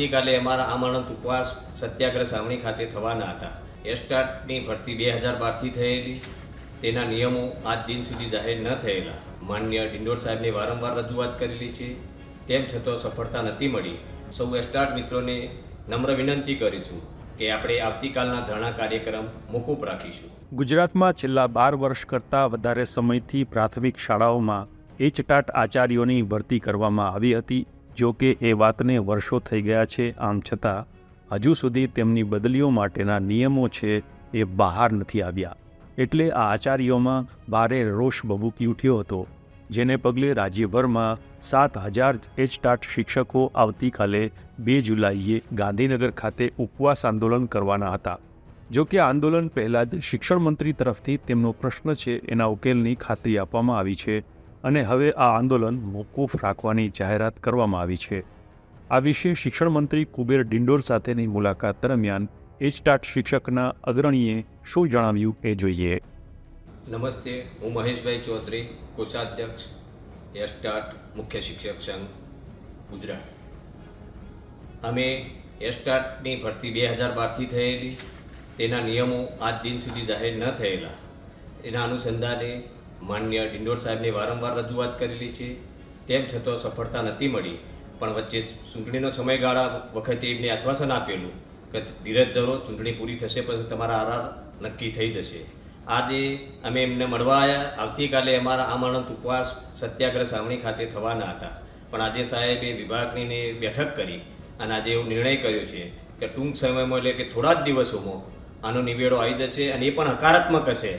આવતીકાલે અમારા આમરણ ઉપવાસ સત્યાગ્રહ સાવણી ખાતે થવાના હતા. એસ્ટાટની ભરતી બે હજાર બારથી થયેલી. તેના નિયમો આજ દિન સુધી જાહેર ન થયેલા. માન્ય ડિંડોર સાહેબને વારંવાર રજૂઆત કરેલી છે. તેમ છતાં સફળતા નથી મળી. સૌ એસ્ટાર્ટ મિત્રોને નમ્ર વિનંતી કરી છું કે આપણે આવતીકાલના ધરણા કાર્યક્રમ મોકૂફ રાખીશું. ગુજરાતમાં છેલ્લા બાર વર્ષ કરતાં વધારે સમયથી પ્રાથમિક શાળાઓમાં એચટાટ આચાર્યોની ભરતી કરવામાં આવી હતી. જો કે એ વાતને વર્ષો થઈ ગયા છે, આમ છતાં હજુ સુધી તેમની બદલીઓ માટેના નિયમો છે એ બહાર નથી આવ્યા. એટલે આ આચાર્યોમાં ભારે રોષ બબૂકી ઉઠ્યો હતો, જેને પગલે રાજ્યભરમાં સાત હજાર એચટાટ શિક્ષકો આવતીકાલે બે જુલાઈએ ગાંધીનગર ખાતે ઉપવાસ આંદોલન કરવાના હતા. જો કે આંદોલન પહેલાં જ શિક્ષણ મંત્રી તરફથી તેમનો પ્રશ્ન છે, એના ઉકેલની ખાતરી આપવામાં આવી છે. અને હવે આ આંદોલન મોકૂફ રાખવાની જાહેરાત કરવામાં આવી છે. આ વિશે શિક્ષણ મંત્રી કુબેર ડિંડોર સાથેની મુલાકાત દરમિયાન એચટાટ શિક્ષકના અગ્રણીએ શું જણાવ્યું એ જોઈએ. નમસ્તે, હું મહેશભાઈ ચૌધરી, કોષાધ્યક્ષ એસ્ટાટ મુખ્ય શિક્ષક સંઘ, ગુજરાત. અમે એસ્ટાટની ભરતી બે હજાર બારથી થયેલી. તેના નિયમો આજ દિન સુધી જાહેર ન થયેલા. એના અનુસંધાને માન્ય ડિંડોર સાહેબને વારંવાર રજૂઆત કરેલી છે. તેમ છતાં સફળતા નથી મળી. પણ વચ્ચે ચૂંટણીનો સમયગાળા વખતે એમને આશ્વાસન આપેલું કે ધીરજ ધરો, ચૂંટણી પૂરી થશે પછી તમારા આરાર નક્કી થઈ જશે. આજે અમે એમને મળવા આવ્યા આવતીકાલે અમારા આમરણ ઉપવાસ સત્યાગ્રહ સાવણી ખાતે થવાના હતા. પણ આજે સાહેબે વિભાગની બેઠક કરી અને આજે એવો નિર્ણય કર્યો છે કે ટૂંક સમયમાં એટલે કે થોડા જ દિવસોમાં આનો નિવેડો આવી જશે અને એ પણ હકારાત્મક હશે.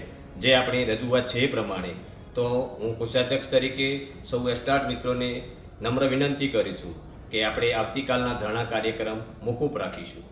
જે આપણી રજૂઆત છે એ પ્રમાણે, તો હું કોષાધ્યક્ષ તરીકે સૌ એસ્ટાર્ટ મિત્રોને નમ્ર વિનંતી કરું છું કે આપણે આવતીકાલના ધરણા કાર્યક્રમ મોકૂફ રાખીશું.